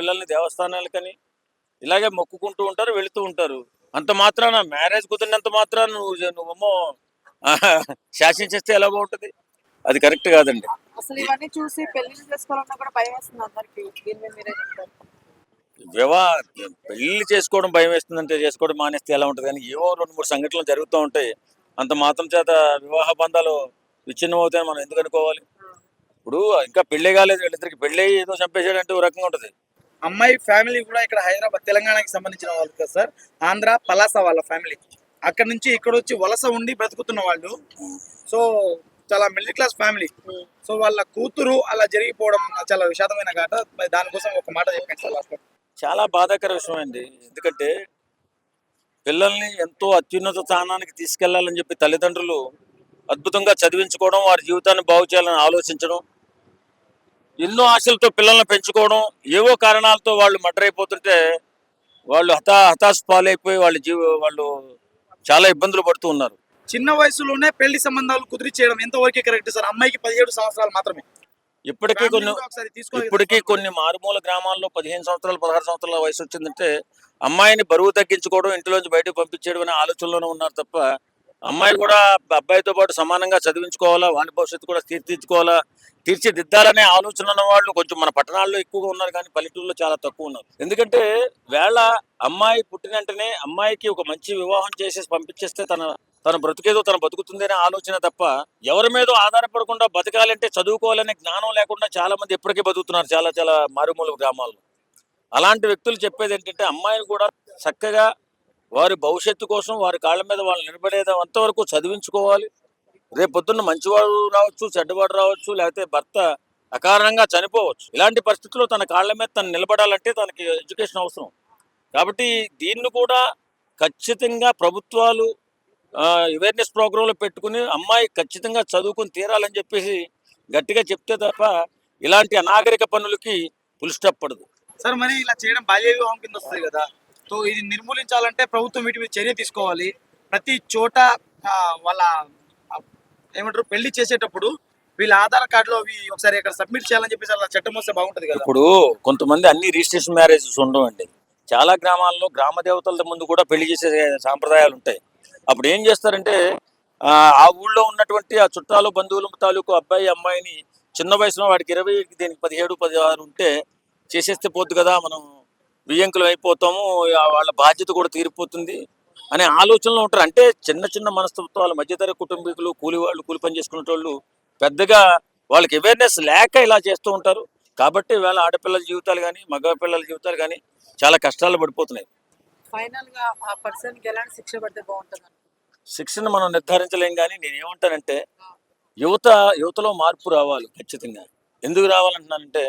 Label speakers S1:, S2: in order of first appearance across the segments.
S1: పిల్లల్ని దేవస్థానాలకని ఇలాగే మొక్కుకుంటూ ఉంటారు వెళుతూ ఉంటారు. అంత మాత్రాన మ్యారేజ్ కుదిరినంత మాత్రాన నువ్వు నువ్వేమో ఆహా, శాసించేస్తే ఎలా బాగుంటుంది? అది కరెక్ట్ కాదండి.
S2: అసలు ఇవన్నీ చూసి పెళ్ళి చేసుకోవాలన్నా కూడా భయం వేస్తుంది అందరికి.
S1: వివాహ పెళ్ళి చేసుకోవడం భయం వేస్తుందంటే చేసుకోవడం మానేస్తే ఎలా ఉంటుంది? కానీ ఏవో రెండు మూడు సంఘటనలు జరుగుతూ ఉంటాయి. అంత మాత్రం చేత వివాహ బంధాలు విచ్ఛిన్నం అవుతాయని మనం ఎందుకు అనుకోవాలి? ఇప్పుడు ఇంకా పెళ్ళే కాలేదు. వీళ్ళిద్దరికి పెళ్ళి ఏదో చంపేసాడంటే ఓ రకంగా ఉంటుంది.
S3: అమ్మాయి ఫ్యామిలీ కూడా ఇక్కడ హైదరాబాద్ తెలంగాణకి సంబంధించిన వాళ్ళు కదా సార్? ఆంధ్ర పలాస వాళ్ళ ఫ్యామిలీ అక్కడ నుంచి ఇక్కడ వచ్చి వలస ఉండి బ్రతుకుతున్న వాళ్ళు. సో చాలా మిడిల్ క్లాస్ ఫ్యామిలీ సో వాళ్ళ కూతురు అలా జరిగిపోవడం చాలా విషాదమైన ఘట. దానికోసం ఒక మాట చెప్పండి సార్
S1: చాలా బాధాకర విషయం అండి. ఎందుకంటే పిల్లల్ని ఎంతో అత్యున్నత స్థానానికి తీసుకెళ్ళాలని చెప్పి తల్లిదండ్రులు అద్భుతంగా చదివించుకోవడం వారి జీవితాన్ని బాగు చేయాలని ఆలోచించడం ఎన్నో ఆశలతో పిల్లల్ని పెంచుకోవడం ఏవో కారణాలతో వాళ్ళు మర్డర్ అయిపోతుంటే వాళ్ళు హతా హతాశ పాలైపోయి వాళ్ళ జీవ వాళ్ళు చాలా ఇబ్బందులు పడుతూ ఉన్నారు.
S3: చిన్న వయసులోనే పెళ్ళి సంబంధాలు కుదిరి చేయడం ఎంతవరకు కరెక్ట్ సార్? అమ్మాయికి పదిహేడు సంవత్సరాలు మాత్రమే.
S1: ఇప్పటికీ కొన్ని ఇప్పటికీ. కొన్ని మారుమూల గ్రామాల్లో పదిహేను సంవత్సరాలు పదహారు సంవత్సరాల వయసు వచ్చిందంటే అమ్మాయిని బరువు తగ్గించుకోవడం ఇంటిలోంచి బయటకు పంపించేయడం అనే ఆలోచనలోనే ఉన్నారు తప్ప అమ్మాయి కూడా అబ్బాయితో పాటు సమానంగా చదివించుకోవాలా వాని భవిష్యత్తు కూడా తీర్చిదిద్దుకోవాలా తీర్చిదిద్దాలనే ఆలోచన ఉన్న వాళ్ళు కొంచెం మన పట్టణాల్లో ఎక్కువగా ఉన్నారు కానీ పల్లెటూరులో చాలా తక్కువ ఉన్నారు. ఎందుకంటే వేళ అమ్మాయి పుట్టిన వెంటనే అమ్మాయికి ఒక మంచి వివాహం చేసేసి పంపించేస్తే తన తన బ్రతికేదో తన బతుకుతుందనే ఆలోచన తప్ప ఎవరి మీద ఆధారపడకుండా బతకాలంటే చదువుకోవాలనే జ్ఞానం లేకుండా చాలా మంది ఎప్పటికీ బతుకుతున్నారు చాలా చాలా మారుమూల గ్రామాల్లో. అలాంటి వ్యక్తులు చెప్పేది ఏంటంటే అమ్మాయిని కూడా చక్కగా వారి భవిష్యత్తు కోసం వారి కాళ్ళ మీద వాళ్ళు నిలబడేది అంతవరకు చదివించుకోవాలి. రేపు పొద్దున్న మంచివాడు రావచ్చు చెడ్డవాడు రావచ్చు లేకపోతే భర్త అకారణంగా చనిపోవచ్చు. ఇలాంటి పరిస్థితుల్లో తన కాళ్ళ మీద తను నిలబడాలంటే తనకి ఎడ్యుకేషన్ అవసరం. కాబట్టి దీన్ని కూడా ఖచ్చితంగా ప్రభుత్వాలు అవేర్నెస్ ప్రోగ్రాంలు పెట్టుకుని అమ్మాయి ఖచ్చితంగా చదువుకుని తీరాలని చెప్పేసి గట్టిగా చెప్తే తప్ప ఇలాంటి అనాగరిక పనులకి పుల్ పడదు.
S3: సార్ మరి ఇలా చేయడం బాల్య వివాహం కింద వస్తుంది కదా. సో ఇది నిర్మూలించాలంటే ప్రభుత్వం వీటి మీద చర్య తీసుకోవాలి. ప్రతి చోట వాళ్ళ ఏమంటారు పెళ్ళి చేసేటప్పుడు వీళ్ళ ఆధార్ కార్డులో అవి ఒకసారి ఇక్కడ సబ్మిట్ చేయాలని చెప్పేసి అలా చట్టం వస్తే బాగుంటుంది కదా.
S1: ఇప్పుడు కొంతమంది అన్ని రిజిస్ట్రేషన్ మ్యారేజెస్ ఉండవండి. చాలా గ్రామాల్లో గ్రామ దేవతల ముందు కూడా పెళ్ళి చేసే సాంప్రదాయాలు ఉంటాయి. అప్పుడు ఏం చేస్తారంటే ఆ ఊళ్ళో ఉన్నటువంటి ఆ చుట్టాలు బంధువులు తాలూకు అబ్బాయి అమ్మాయిని చిన్న వయసులో వాడికి ఇరవై దీనికి పదిహేడు పదిహారు ఉంటే చేసేస్తే పోద్దు కదా మనం బియ్యంకులు అయిపోతాము వాళ్ళ బాధ్యత కూడా తీరిపోతుంది అనే ఆలోచనలో ఉంటారు. అంటే చిన్న చిన్న మనస్తత్వాల మధ్యతర కుటుంబీకులు కూలి వాళ్ళు కూలి పని చేసుకునే వాళ్ళు పెద్దగా వాళ్ళకి అవేర్నెస్ లేక ఇలా చేస్తూ ఉంటారు. కాబట్టి వేళ ఆడపిల్లల జీవితాలు కానీ మగ పిల్లల జీవితాలు కానీ చాలా కష్టాలు పడిపోతున్నాయి.
S2: ఫైనల్గా ఆ పర్సన్కి ఎలాంటి శిక్ష పడితే బాగుంటుంది
S1: శిక్షణ మనం నిర్ధారించలేం కానీ నేను ఏమంటానంటే యువత యువతలో మార్పు రావాలి ఖచ్చితంగా. ఎందుకు రావాలంటున్నానంటే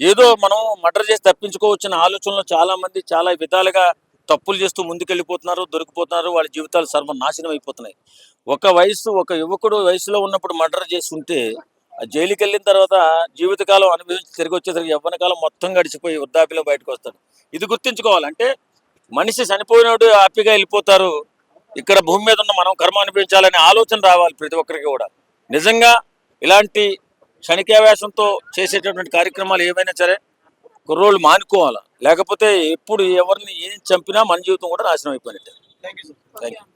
S1: ఏదో మనం మర్డర్ చేసి తప్పించుకోవచ్చిన ఆలోచనలో చాలా మంది చాలా విధాలుగా తప్పులు చేస్తూ ముందుకెళ్ళిపోతున్నారు దొరికిపోతున్నారు. వాళ్ళ జీవితాలు సర్వనాశనం అయిపోతున్నాయి. ఒక వయసు ఒక యువకుడు వయసులో ఉన్నప్పుడు మర్డర్ చేసి ఉంటే ఆ జైలుకి వెళ్ళిన తర్వాత జీవితకాలం అనుభవించి తిరిగి వచ్చేసరికి యవ్వన కాలం మొత్తం గడిచిపోయి వృద్ధాప్యలో బయటకు వస్తాడు. ఇది గుర్తుంచుకోవాలంటే మనిషి చనిపోయినప్పుడు హ్యాపీగా వెళ్ళిపోతారు. ఇక్కడ భూమి మీద ఉన్న మనం కర్మ అనిపించాలనే ఆలోచన రావాలి ప్రతి ఒక్కరికి కూడా. నిజంగా ఇలాంటి క్షణికావేశంతో చేసేటటువంటి కార్యక్రమాలు ఏవైనా సరే కుర్రోళ్ళు మానుకోవాలి. లేకపోతే ఎప్పుడు ఎవరిని ఏం చంపినా మన జీవితం కూడా నాశనం అయిపోయినట్టే. Thank you